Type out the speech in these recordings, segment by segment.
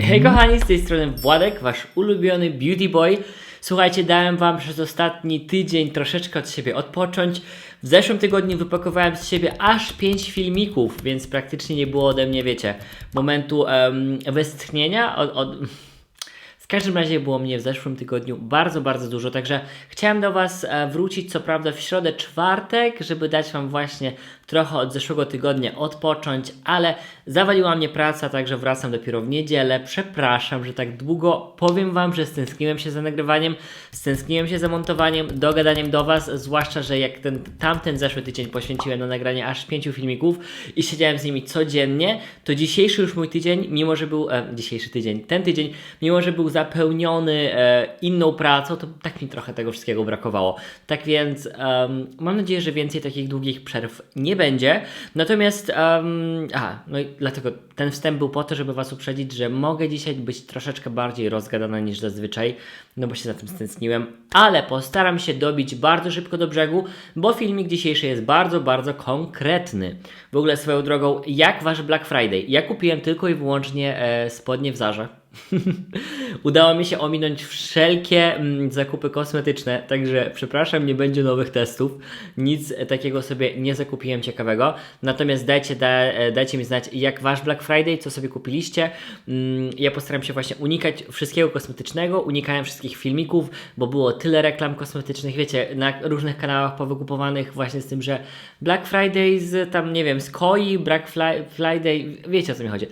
Hej kochani, z tej strony Władek, wasz ulubiony beauty boy. Słuchajcie, dałem wam przez ostatni tydzień troszeczkę od siebie odpocząć. W zeszłym tygodniu wypakowałem z siebie aż 5 filmików, więc praktycznie nie było ode mnie, wiecie, momentu em, westchnienia. Od, od... W każdym razie było mnie w zeszłym tygodniu bardzo, bardzo dużo, także chciałem do Was e, wrócić, co prawda w środę, czwartek, żeby dać Wam właśnie trochę od zeszłego tygodnia odpocząć, ale zawaliła mnie praca, także wracam dopiero w niedzielę. Przepraszam, że tak długo. Powiem Wam, że stęskniłem się za nagrywaniem, stęskniłem się za montowaniem, dogadaniem do Was, zwłaszcza, że jak ten tamten zeszły tydzień poświęciłem na nagranie aż pięciu filmików i siedziałem z nimi codziennie, to dzisiejszy już mój tydzień, mimo że był, e, dzisiejszy tydzień, ten tydzień, mimo że był zapełniony e, inną pracą, to tak mi trochę tego wszystkiego brakowało. Tak więc em, mam nadzieję, że więcej takich długich przerw nie będzie. Natomiast, um, aha, no i dlatego ten wstęp był po to, żeby Was uprzedzić, że mogę dzisiaj być troszeczkę bardziej rozgadana niż zazwyczaj, no bo się za tym stęskniłem, ale postaram się dobić bardzo szybko do brzegu, bo filmik dzisiejszy jest bardzo, bardzo konkretny. W ogóle swoją drogą, jak Wasz Black Friday? Ja kupiłem tylko i wyłącznie e, spodnie w Zarze. Udało mi się ominąć wszelkie mm, zakupy kosmetyczne, także przepraszam, nie będzie nowych testów. Nic e, takiego sobie nie zakupiłem ciekawego. Natomiast dajcie, da, e, dajcie mi znać, jak wasz Black Friday, co sobie kupiliście. Mm, ja postaram się właśnie unikać wszystkiego kosmetycznego, unikałem wszystkich filmików, bo było tyle reklam kosmetycznych, wiecie, na różnych kanałach powykupowanych właśnie z tym, że Black Friday z tam, nie wiem, z Koi, Black Friday, wiecie o co mi chodzi.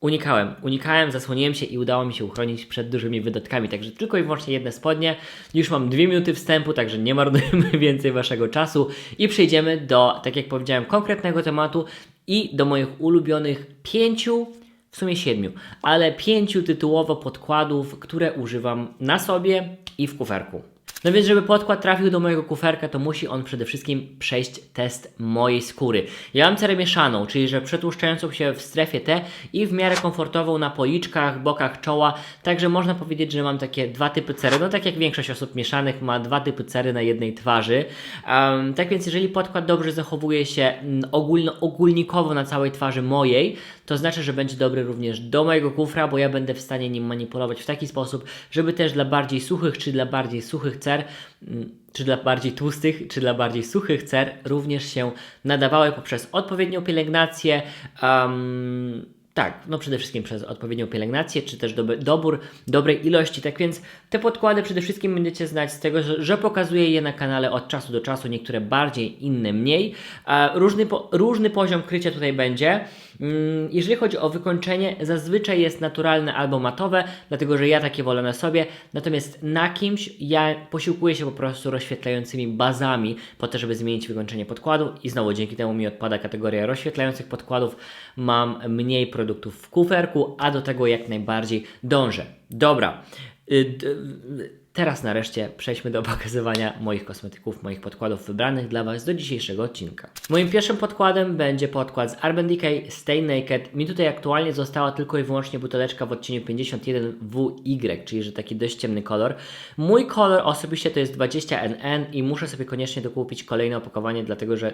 Unikałem, unikałem, zasłoniłem się i udało mi się uchronić przed dużymi wydatkami. Także tylko i wyłącznie jedne spodnie. Już mam dwie minuty wstępu, także nie marnujemy więcej waszego czasu i przejdziemy do, tak jak powiedziałem, konkretnego tematu i do moich ulubionych pięciu, w sumie siedmiu, ale pięciu tytułowo podkładów, które używam na sobie i w kuferku. No więc, żeby podkład trafił do mojego kuferka, to musi on przede wszystkim przejść test mojej skóry. Ja mam cerę mieszaną, czyli że przetłuszczającą się w strefie T i w miarę komfortową na policzkach, bokach czoła, także można powiedzieć, że mam takie dwa typy cery, no tak jak większość osób mieszanych ma dwa typy cery na jednej twarzy. Um, tak więc, jeżeli podkład dobrze zachowuje się mm, ogólno, ogólnikowo na całej twarzy mojej, to znaczy, że będzie dobry również do mojego kufra, bo ja będę w stanie nim manipulować w taki sposób, żeby też dla bardziej suchych czy dla bardziej suchych cer, mm, czy dla bardziej tłustych, czy dla bardziej suchych cer również się nadawały poprzez odpowiednią pielęgnację. Um, tak, no przede wszystkim przez odpowiednią pielęgnację, czy też doby, dobór dobrej ilości. Tak więc te podkłady przede wszystkim będziecie znać z tego, że, że pokazuję je na kanale od czasu do czasu, niektóre bardziej, inne mniej. A różny, po, różny poziom krycia tutaj będzie. Mm, Jeżeli chodzi o wykończenie, zazwyczaj jest naturalne albo matowe, dlatego że ja takie wolę na sobie. Natomiast na kimś ja posiłkuję się po prostu rozświetlającymi bazami po to, żeby zmienić wykończenie podkładu i znowu dzięki temu mi odpada kategoria rozświetlających podkładów. Mam mniej produktów w kuferku, a do tego jak najbardziej dążę. Dobra. Teraz nareszcie przejdźmy do pokazywania moich kosmetyków, moich podkładów wybranych dla Was do dzisiejszego odcinka. Moim pierwszym podkładem będzie podkład z Urban Decay Stay Naked. Mi tutaj aktualnie została tylko i wyłącznie buteleczka w odcieniu 51WY, czyli że taki dość ciemny kolor. Mój kolor osobiście to jest 20NN i muszę sobie koniecznie dokupić kolejne opakowanie, dlatego że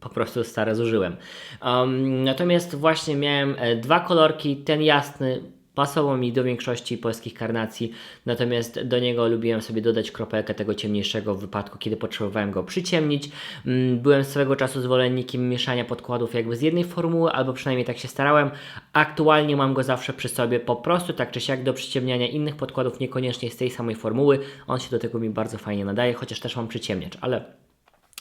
po prostu stare zużyłem. Um, natomiast właśnie miałem e, dwa kolorki, ten jasny pasował mi do większości polskich karnacji, natomiast do niego lubiłem sobie dodać kropelkę tego ciemniejszego w wypadku, kiedy potrzebowałem go przyciemnić. Mm, Byłem swego czasu zwolennikiem mieszania podkładów jakby z jednej formuły, albo przynajmniej tak się starałem. Aktualnie mam go zawsze przy sobie, po prostu tak czy siak do przyciemniania innych podkładów, niekoniecznie z tej samej formuły. On się do tego mi bardzo fajnie nadaje, chociaż też mam przyciemniacz, ale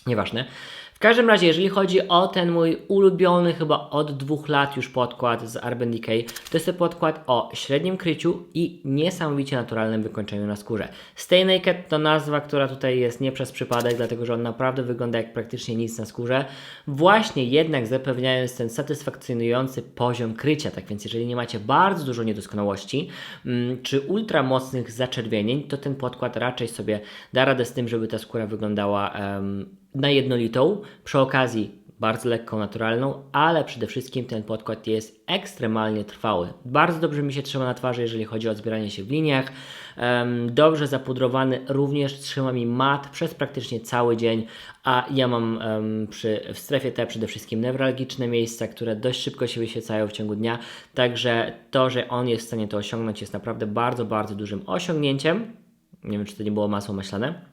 Nieważne. W każdym razie, jeżeli chodzi o ten mój ulubiony chyba od dwóch lat już podkład z Urban Decay, to jest to podkład o średnim kryciu i niesamowicie naturalnym wykończeniu na skórze. Stay Naked to nazwa, która tutaj jest nie przez przypadek, dlatego że on naprawdę wygląda jak praktycznie nic na skórze. Właśnie jednak zapewniając ten satysfakcjonujący poziom krycia, tak więc jeżeli nie macie bardzo dużo niedoskonałości mm, czy ultra mocnych zaczerwienień, to ten podkład raczej sobie da radę z tym, żeby ta skóra wyglądała em, na jednolitą. Przy okazji bardzo lekką, naturalną, ale przede wszystkim ten podkład jest ekstremalnie trwały. Bardzo dobrze mi się trzyma na twarzy, jeżeli chodzi o zbieranie się w liniach. Dobrze zapudrowany, również trzyma mi mat przez praktycznie cały dzień, a ja mam przy, w strefie T przede wszystkim newralgiczne miejsca, które dość szybko się wyświecają w ciągu dnia, także to, że on jest w stanie to osiągnąć jest naprawdę bardzo, bardzo dużym osiągnięciem. Nie wiem, czy to nie było masło maślane.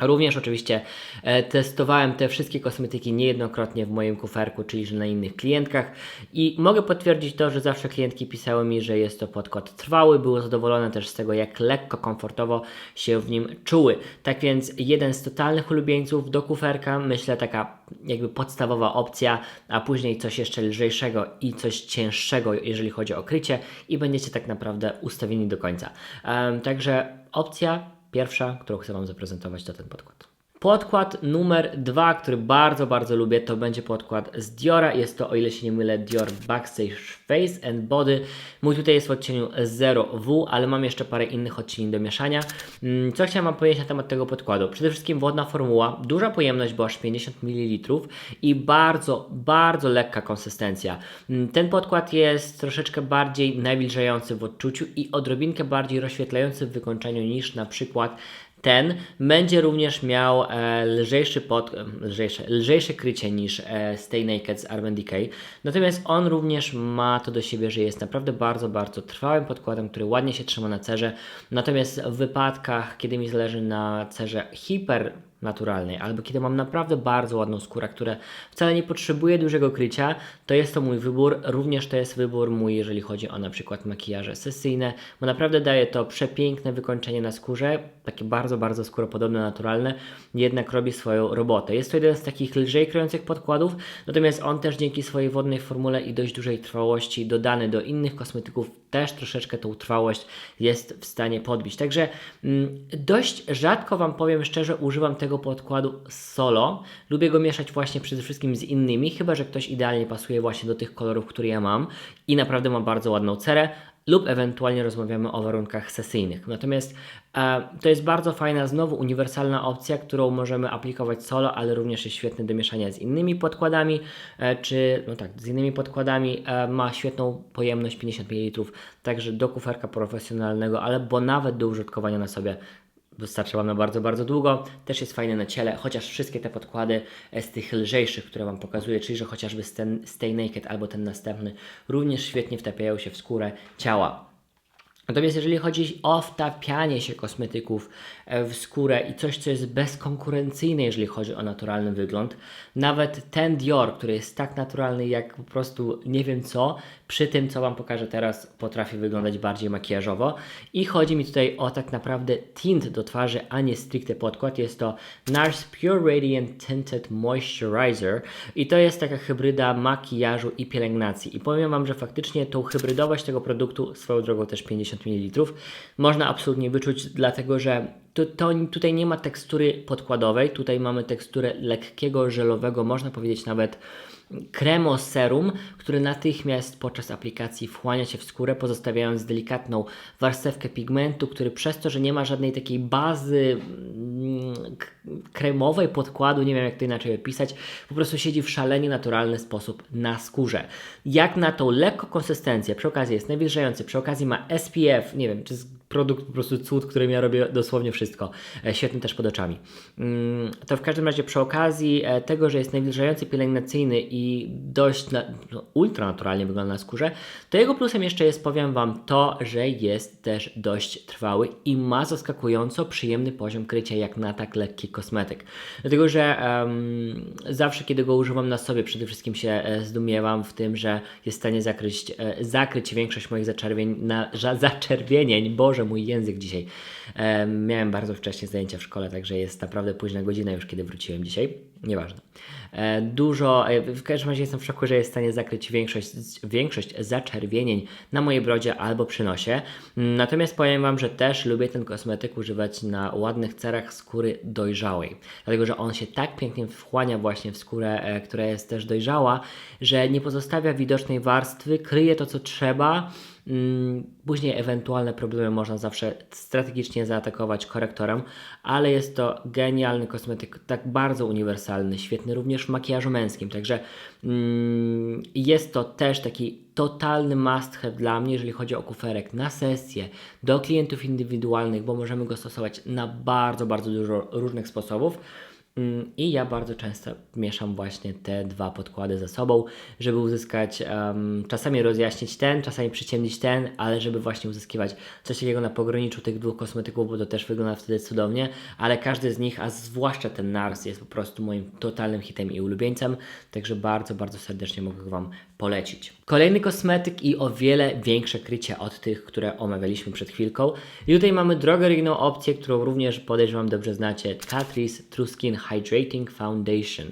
Również oczywiście e, testowałem te wszystkie kosmetyki niejednokrotnie w moim kuferku, czyli na innych klientkach i mogę potwierdzić to, że zawsze klientki pisały mi, że jest to podkład trwały, były zadowolone też z tego, jak lekko, komfortowo się w nim czuły. Tak więc jeden z totalnych ulubieńców do kuferka, myślę taka jakby podstawowa opcja, a później coś jeszcze lżejszego i coś cięższego, jeżeli chodzi o krycie i będziecie tak naprawdę ustawieni do końca. Em, także opcja Pierwsza, którą chcę Wam zaprezentować, to ten podkład. Podkład numer dwa, który bardzo, bardzo lubię, to będzie podkład z Diora. Jest to, o ile się nie mylę, Dior Backstage Face and Body. Mój tutaj jest w odcieniu 0W, ale mam jeszcze parę innych odcieni do mieszania. Mm, Co chciałem Wam powiedzieć na temat tego podkładu? Przede wszystkim wodna formuła, duża pojemność, bo aż 50 ml i bardzo, bardzo lekka konsystencja. Mm, Ten podkład jest troszeczkę bardziej nawilżający w odczuciu i odrobinkę bardziej rozświetlający w wykończeniu niż na przykład ten będzie również miał e, lżejszy pod, e, lżejsze, lżejsze krycie niż e, Stay Naked z Urban Decay. Natomiast on również ma to do siebie, że jest naprawdę bardzo, bardzo trwałym podkładem, który ładnie się trzyma na cerze. Natomiast w wypadkach, kiedy mi zależy na cerze hiper naturalnej, albo kiedy mam naprawdę bardzo ładną skórę, która wcale nie potrzebuje dużego krycia, to jest to mój wybór. Również to jest wybór mój, jeżeli chodzi o na przykład makijaże sesyjne, bo naprawdę daje to przepiękne wykończenie na skórze, takie bardzo, bardzo skóropodobne, naturalne, jednak robi swoją robotę. Jest to jeden z takich lżej kryjących podkładów, natomiast on też dzięki swojej wodnej formule i dość dużej trwałości dodany do innych kosmetyków też troszeczkę tą trwałość jest w stanie podbić. Także mm, dość rzadko Wam powiem szczerze, używam tego podkładu solo. Lubię go mieszać właśnie przede wszystkim z innymi, chyba że ktoś idealnie pasuje właśnie do tych kolorów, które ja mam i naprawdę ma bardzo ładną cerę. Lub ewentualnie rozmawiamy o warunkach sesyjnych. Natomiast e, to jest bardzo fajna, znowu uniwersalna opcja, którą możemy aplikować solo, ale również jest świetny do mieszania z innymi podkładami, e, czy no tak, z innymi podkładami. E, ma świetną pojemność 50 ml, także do kuferka profesjonalnego, ale bo nawet do użytkowania na sobie wystarczy Wam na bardzo, bardzo długo. Też jest fajny na ciele, chociaż wszystkie te podkłady e, z tych lżejszych, które Wam pokazuję, czyli że chociażby ten Stay Naked albo ten następny, również świetnie wtapiają się w skórę ciała. Natomiast jeżeli chodzi o wtapianie się kosmetyków w skórę i coś, co jest bezkonkurencyjne, jeżeli chodzi o naturalny wygląd, nawet ten Dior, który jest tak naturalny jak po prostu nie wiem co, przy tym, co Wam pokażę teraz, potrafi wyglądać bardziej makijażowo. I chodzi mi tutaj o tak naprawdę tint do twarzy, a nie stricte podkład. Jest to NARS Pure Radiant Tinted Moisturizer i to jest taka hybryda makijażu i pielęgnacji. I powiem Wam, że faktycznie tą hybrydowość tego produktu, swoją drogą też 50 ml, można absolutnie wyczuć, dlatego że to, to, tutaj nie ma tekstury podkładowej, tutaj mamy teksturę lekkiego, żelowego, można powiedzieć nawet kremoserum, który natychmiast podczas aplikacji wchłania się w skórę, pozostawiając delikatną warstewkę pigmentu, który przez to, że nie ma żadnej takiej bazy mm, kremowej podkładu, nie wiem jak to inaczej opisać, po prostu siedzi w szalenie naturalny sposób na skórze. Jak na tą lekką konsystencję, przy okazji jest nawilżający, przy okazji ma SPF, nie wiem, czy produkt po prostu cud, którym ja robię dosłownie wszystko. E, Świetny też pod oczami. Mm, To w każdym razie przy okazji e, tego, że jest nawilżający, pielęgnacyjny i dość na, no, ultra naturalnie wygląda na skórze, to jego plusem jeszcze jest, powiem Wam, to, że jest też dość trwały i ma zaskakująco przyjemny poziom krycia jak na tak lekki kosmetyk. Dlatego, że em, zawsze kiedy go używam na sobie, przede wszystkim się e, zdumiewam w tym, że jest w stanie zakryć, zakryć większość moich zaczerwień, na, zaczerwienień, Boże, mój język dzisiaj. Em, miałem bardzo wcześnie zajęcia w szkole, także jest naprawdę późna godzina już, kiedy wróciłem dzisiaj. Nieważne. E, dużo, e, w każdym razie jestem w szoku, że jest w stanie zakryć większość, większość zaczerwienień na mojej brodzie albo przy nosie. Natomiast powiem Wam, że też lubię ten kosmetyk używać na ładnych cerach skóry dojrzałej. Dlatego, że on się tak pięknie wchłania właśnie w skórę, e, która jest też dojrzała, że nie pozostawia widocznej warstwy, kryje to co trzeba Później ewentualne problemy można zawsze strategicznie zaatakować korektorem, ale jest to genialny kosmetyk, tak bardzo uniwersalny, świetny również w makijażu męskim, także mm, jest to też taki totalny must have dla mnie, jeżeli chodzi o kuferek na sesję, do klientów indywidualnych, bo możemy go stosować na bardzo, bardzo dużo różnych sposobów. Mm, I ja bardzo często mieszam właśnie te dwa podkłady ze sobą, żeby uzyskać, em, czasami rozjaśnić ten, czasami przyciemnić ten, ale żeby właśnie uzyskiwać coś takiego na pograniczu tych dwóch kosmetyków, bo to też wygląda wtedy cudownie, ale każdy z nich, a zwłaszcza ten NARS jest po prostu moim totalnym hitem i ulubieńcem, także bardzo, bardzo serdecznie mogę Wam polecić. Kolejny kosmetyk i o wiele większe krycie od tych, które omawialiśmy przed chwilką. I tutaj mamy drogeryjną opcję, którą również podejrzewam dobrze znacie, Catrice True Skin Hydrating Foundation.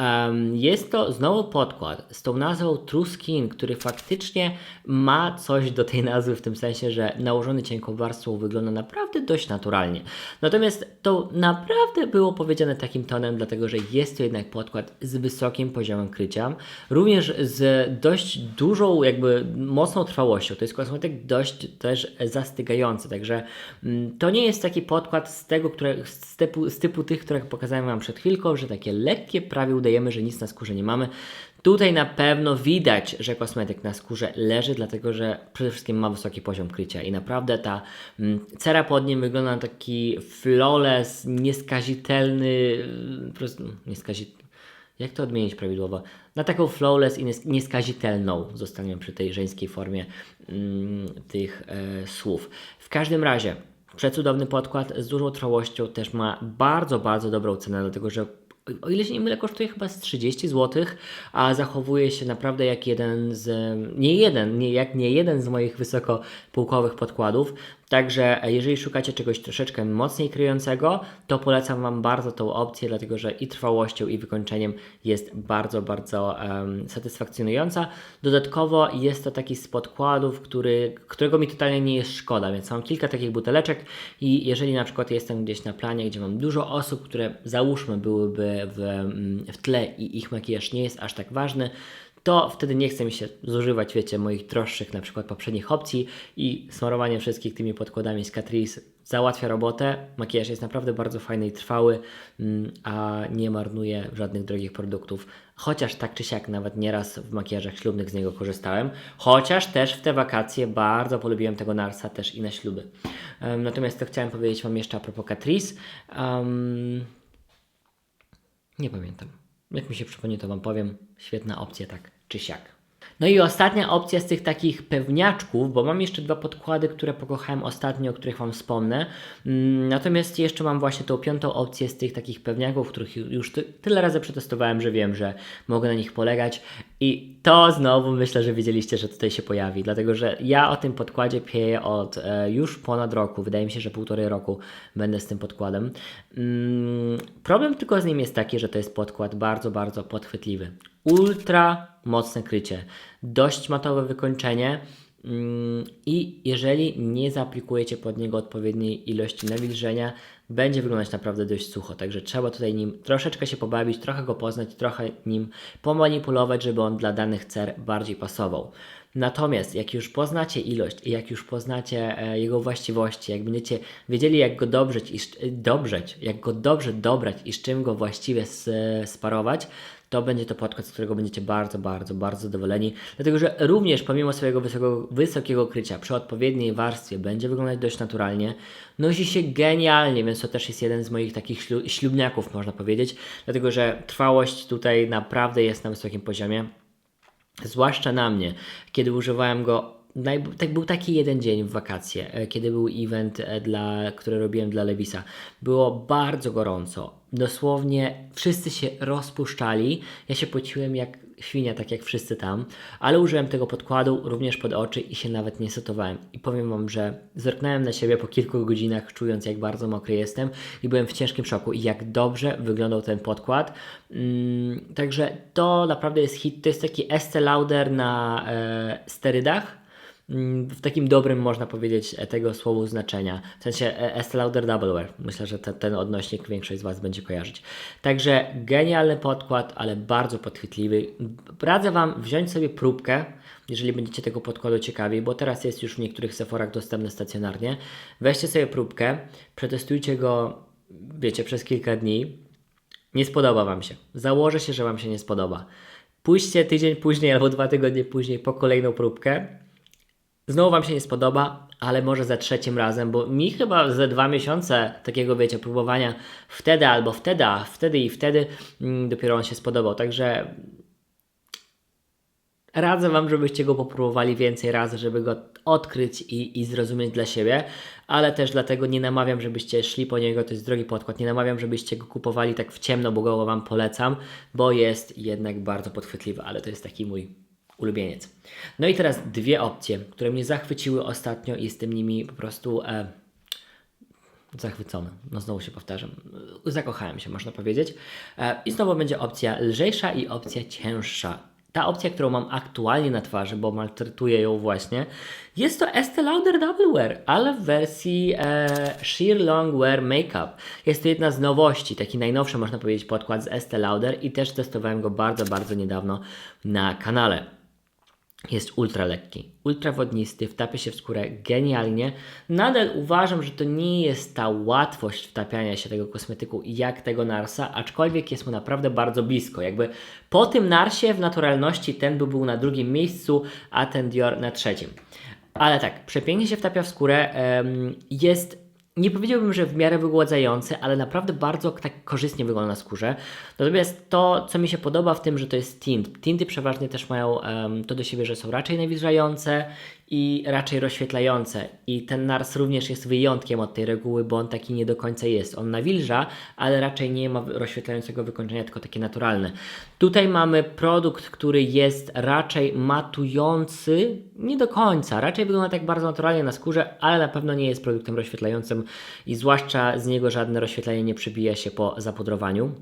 Um, jest to znowu podkład z tą nazwą True Skin, który faktycznie ma coś do tej nazwy w tym sensie, że nałożony cienką warstwą wygląda naprawdę dość naturalnie. Natomiast to naprawdę było powiedziane takim tonem, dlatego że jest to jednak podkład z wysokim poziomem krycia, również z dość dużą, jakby mocną trwałością. To jest kosmetyk dość też zastygający, także mm, to nie jest taki podkład z tego, które, z, typu, z typu tych, które pokazałem Wam przed chwilką, że takie lekkie prawie udajemy, że nic na skórze nie mamy. Tutaj na pewno widać, że kosmetyk na skórze leży, dlatego że przede wszystkim ma wysoki poziom krycia i naprawdę ta mm, cera pod nim wygląda na taki flawless, nieskazitelny, po prostu nieskazitelny. Jak to odmienić prawidłowo? Na taką flawless i nies- nieskazitelną zostaniemy przy tej żeńskiej formie mm, tych e, słów. W każdym razie, przecudowny podkład z dużą trwałością też ma bardzo, bardzo dobrą cenę, dlatego że o ile się nie mylę, kosztuje chyba z 30 zł, a zachowuje się naprawdę jak jeden z, nie jeden, nie, jak nie jeden z moich wysokopółkowych podkładów. Także e, jeżeli szukacie czegoś troszeczkę mocniej kryjącego, to polecam Wam bardzo tą opcję, dlatego że i trwałością, i wykończeniem jest bardzo, bardzo em, satysfakcjonująca. Dodatkowo jest to taki z podkładów, który, którego mi totalnie nie jest szkoda, więc mam kilka takich buteleczek i jeżeli na przykład jestem gdzieś na planie, gdzie mam dużo osób, które załóżmy byłyby w, mm, w tle i ich makijaż nie jest aż tak ważny, to wtedy nie chce mi się zużywać, wiecie, moich droższych na przykład poprzednich opcji i smarowanie wszystkich tymi podkładami z Catrice załatwia robotę. Makijaż jest naprawdę bardzo fajny i trwały, mm, a nie marnuje żadnych drogich produktów. Chociaż tak czy siak nawet nieraz w makijażach ślubnych z niego korzystałem. Chociaż też w te wakacje bardzo polubiłem tego Narsa też i na śluby. Natomiast to chciałem powiedzieć Wam jeszcze a propos Catrice. Em, nie pamiętam. Jak mi się przypomni, to Wam powiem. Świetna opcja, tak czy siak. No i ostatnia opcja z tych takich pewniaczków, bo mam jeszcze dwa podkłady, które pokochałem ostatnio, o których Wam wspomnę. Mm, Natomiast jeszcze mam właśnie tą piątą opcję z tych takich pewniaków, których ju- już ty, tyle razy przetestowałem, że wiem, że mogę na nich polegać. I to znowu myślę, że wiedzieliście, że tutaj się pojawi, dlatego że ja o tym podkładzie pieję od e, już ponad roku. Wydaje mi się, że półtorej roku będę z tym podkładem. Mm, problem tylko z nim jest taki, że to jest podkład bardzo, bardzo podchwytliwy. Ultra mocne krycie, dość matowe wykończenie. Mm, I jeżeli nie zaaplikujecie pod niego odpowiedniej ilości nawilżenia, będzie wyglądać naprawdę dość sucho. Także trzeba tutaj nim troszeczkę się pobawić, trochę go poznać, trochę nim pomanipulować, żeby on dla danych cer bardziej pasował. Natomiast jak już poznacie ilość i jak już poznacie e, jego właściwości, jak będziecie wiedzieli jak go dobrzeć i dobrzeć, jak go dobrze dobrać i z czym go właściwie s- sparować, to będzie to podkład, z którego będziecie bardzo, bardzo, bardzo zadowoleni. Dlatego, że również pomimo swojego wysokiego, wysokiego krycia przy odpowiedniej warstwie będzie wyglądać dość naturalnie. Nosi się genialnie, więc to też jest jeden z moich takich ślu- ślubniaków, można powiedzieć. Dlatego, że trwałość tutaj naprawdę jest na wysokim poziomie. Zwłaszcza na mnie, kiedy używałem go. Tak był taki jeden dzień w wakacje, e, kiedy był event, e, dla, który robiłem dla Lewisa. Było bardzo gorąco. Dosłownie wszyscy się rozpuszczali. Ja się pociłem jak świnia, tak jak wszyscy tam, ale użyłem tego podkładu również pod oczy i się nawet nie setowałem. I powiem Wam, że zerknąłem na siebie po kilku godzinach, czując jak bardzo mokry jestem i byłem w ciężkim szoku i jak dobrze wyglądał ten podkład. Mm, także to naprawdę jest hit. To jest taki Estee Lauder na e, sterydach. Mm, W takim dobrym, można powiedzieć, e, tego słowu znaczenia. W sensie e, Estee Lauder Double Wear. Myślę, że te, ten odnośnik większość z Was będzie kojarzyć. Także genialny podkład, ale bardzo podchwytliwy. Radzę Wam wziąć sobie próbkę jeżeli będziecie tego podkładu ciekawi, bo teraz jest już w niektórych Sephorach dostępny stacjonarnie. Weźcie sobie próbkę, przetestujcie go, wiecie, przez kilka dni. Nie spodoba Wam się. Założę się, że Wam się nie spodoba. Pójście tydzień później albo dwa tygodnie później po kolejną próbkę. Znowu Wam się nie spodoba, ale może za trzecim razem, bo mi chyba ze dwa miesiące takiego, wiecie, próbowania wtedy albo wtedy, a wtedy i wtedy mm, dopiero on się spodobał. Także Radzę Wam, żebyście go popróbowali więcej razy, żeby go odkryć i, i zrozumieć dla siebie, ale też dlatego nie namawiam, żebyście szli po niego, to jest drogi podkład, nie namawiam, żebyście go kupowali tak w ciemno, bo go Wam polecam, bo jest jednak bardzo podchwytliwy, ale to jest taki mój ulubieniec. No i teraz dwie opcje, które mnie zachwyciły ostatnio i jestem nimi po prostu... E, zachwycony. No znowu się powtarzam. Zakochałem się, można powiedzieć. E, I znowu będzie opcja lżejsza i opcja cięższa. Ta opcja, którą mam aktualnie na twarzy, bo maltretuję ją właśnie, jest to Estee Lauder Double Wear, ale w wersji e, Sheer Long Wear Makeup. Jest to jedna z nowości, taki najnowszy można powiedzieć podkład z Estee Lauder i też testowałem go bardzo, bardzo niedawno na kanale. Jest ultra lekki, ultra wodnisty, wtapia się w skórę genialnie. Nadal uważam, że to nie jest ta łatwość wtapiania się tego kosmetyku jak tego Narsa, aczkolwiek jest mu naprawdę bardzo blisko. Jakby po tym Narsie w naturalności ten by był na drugim miejscu, a ten Dior na trzecim. Ale tak, przepięknie się wtapia w skórę, jest nie powiedziałbym, że w miarę wygładzający, ale naprawdę bardzo tak korzystnie wygląda na skórze. Natomiast to, co mi się podoba w tym, że to jest tint. Tinty przeważnie też mają um, to do siebie, że są raczej nawilżające i raczej rozświetlające. I ten NARS również jest wyjątkiem od tej reguły, bo on taki nie do końca jest. On nawilża, ale raczej nie ma rozświetlającego wykończenia, tylko takie naturalne. Tutaj mamy produkt, który jest raczej matujący, nie do końca. Raczej wygląda tak bardzo naturalnie na skórze, ale na pewno nie jest produktem rozświetlającym i zwłaszcza z niego żadne rozświetlenie nie przybija się po zapudrowaniu.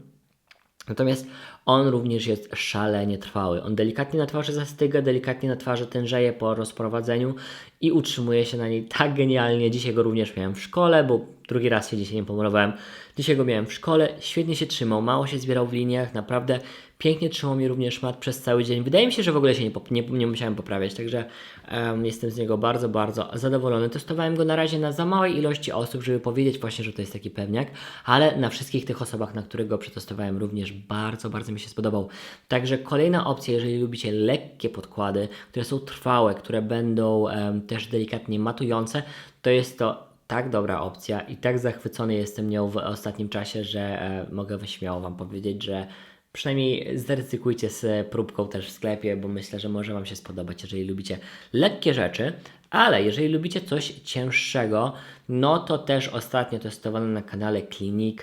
Natomiast on również jest szalenie trwały. On delikatnie na twarzy zastyga, delikatnie na twarzy tężeje po rozprowadzeniu i utrzymuje się na niej tak genialnie. Dzisiaj go również miałem w szkole, bo drugi raz się dzisiaj nie pomurowałem. Dzisiaj go miałem w szkole, świetnie się trzymał, mało się zbierał w liniach, naprawdę pięknie trzymał mi również mat przez cały dzień. Wydaje mi się, że w ogóle się nie, nie, nie musiałem poprawiać, także um, jestem z niego bardzo, bardzo zadowolony. Testowałem go na razie na za małej ilości osób, żeby powiedzieć właśnie, że to jest taki pewniak, ale na wszystkich tych osobach, na których go przetestowałem również bardzo, bardzo mi się spodobał. Także kolejna opcja, jeżeli lubicie lekkie podkłady, które są trwałe, które będą też delikatnie matujące, to jest to tak dobra opcja i tak zachwycony jestem nią w ostatnim czasie, że e, mogę śmiało Wam powiedzieć, że przynajmniej zaryzykujcie z próbką też w sklepie, bo myślę, że może Wam się spodobać, jeżeli lubicie lekkie rzeczy, ale jeżeli lubicie coś cięższego, no to też ostatnio testowane na kanale Clinic,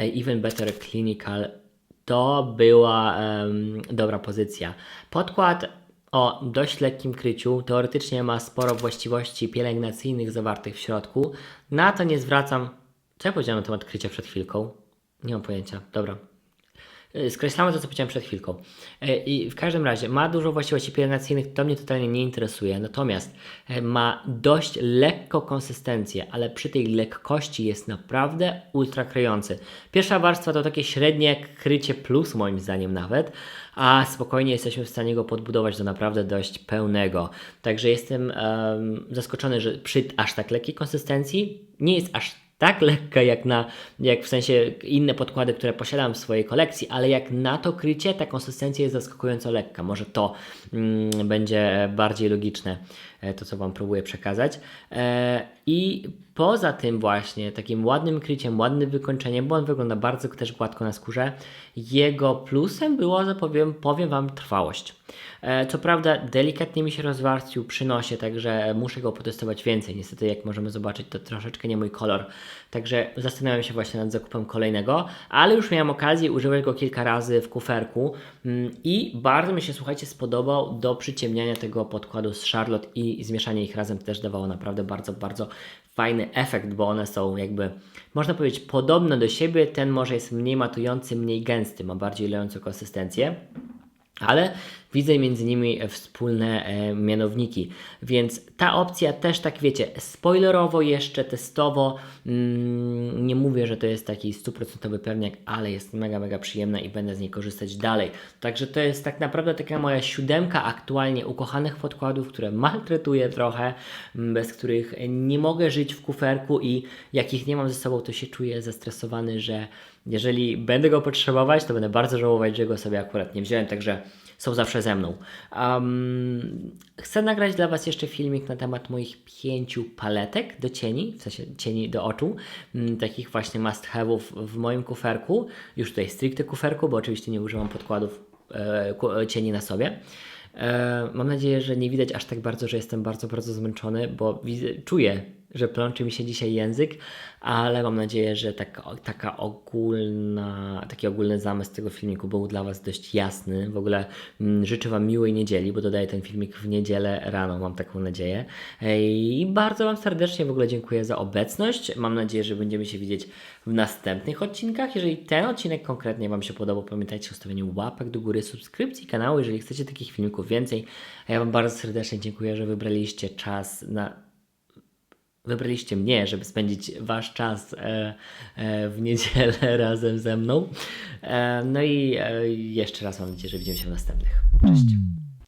e, Even Better Clinical, to była um, dobra pozycja. Podkład o dość lekkim kryciu. Teoretycznie ma sporo właściwości pielęgnacyjnych zawartych w środku. Na to nie zwracam. Co ja powiedziałem na temat krycia przed chwilką? Nie mam pojęcia. Dobra. Y, skreślamy to, co powiedziałem przed chwilką. Y, I w każdym razie ma dużo właściwości pielęgnacyjnych, to mnie totalnie nie interesuje. Natomiast y, ma dość lekką konsystencję, ale przy tej lekkości jest naprawdę ultra kryjący. Pierwsza warstwa to takie średnie krycie plus, moim zdaniem nawet, a spokojnie jesteśmy w stanie go podbudować do naprawdę dość pełnego. Także jestem um, zaskoczony, że przy aż tak lekkiej konsystencji nie jest aż tak lekka jak na, jak w sensie inne podkłady, które posiadam w swojej kolekcji, ale jak na to krycie, ta konsystencja jest zaskakująco lekka. Może to mm, będzie bardziej logiczne, to co Wam próbuję przekazać. E, I poza tym właśnie takim ładnym kryciem, ładnym wykończeniem, bo on wygląda bardzo też gładko na skórze, jego plusem było, zapowiem, powiem Wam, trwałość. E, co prawda delikatnie mi się rozwarstwił przy nosie, także muszę go potestować więcej. Niestety jak możemy zobaczyć to troszeczkę nie mój kolor, także zastanawiam się właśnie nad zakupem kolejnego, ale już miałem okazję używać go kilka razy w kuferku mm, i bardzo mi się, słuchajcie, spodobał do przyciemniania tego podkładu z Charlotte i zmieszanie ich razem też dawało naprawdę bardzo, bardzo fajny efekt, bo one są jakby, można powiedzieć, podobne do siebie. Ten może jest mniej matujący, mniej gęsty, ma bardziej lejącą konsystencję. Ale widzę między nimi e, wspólne e, mianowniki. Więc ta opcja też tak wiecie, spoilerowo jeszcze, testowo, mm, nie mówię, że to jest taki stuprocentowy pewniak, ale jest mega, mega przyjemna i będę z niej korzystać dalej. Także to jest tak naprawdę taka moja siódemka aktualnie ukochanych podkładów, które maltretuję trochę, m, bez których nie mogę żyć w kuferku i jak ich nie mam ze sobą, to się czuję zestresowany, że jeżeli będę go potrzebować, to będę bardzo żałować, że go sobie akurat nie wziąłem, także są zawsze ze mną. Um, chcę nagrać dla Was jeszcze filmik na temat moich pięciu paletek do cieni, w sensie cieni do oczu, mm, takich właśnie must have'ów w moim kuferku, już tutaj stricte kuferku, bo oczywiście nie używam podkładów e, e, cieni na sobie. E, mam nadzieję, że nie widać aż tak bardzo, że jestem bardzo, bardzo zmęczony, bo widzę, czuję, że plączy mi się dzisiaj język, ale mam nadzieję, że taka, taka ogólna, taki ogólny zamysł tego filmiku był dla Was dość jasny. W ogóle mm, życzę Wam miłej niedzieli, bo dodaję ten filmik w niedzielę rano, mam taką nadzieję. Ej, I bardzo Wam serdecznie w ogóle dziękuję za obecność. Mam nadzieję, że będziemy się widzieć w następnych odcinkach. Jeżeli ten odcinek konkretnie Wam się podobał, pamiętajcie o stawianiu łapek do góry, subskrypcji kanału, jeżeli chcecie takich filmików więcej. A ja Wam bardzo serdecznie dziękuję, że wybraliście czas na wybraliście mnie, żeby spędzić wasz czas e, e, w niedzielę razem ze mną. E, no i e, jeszcze raz mam nadzieję, że widzimy się w następnych. Cześć.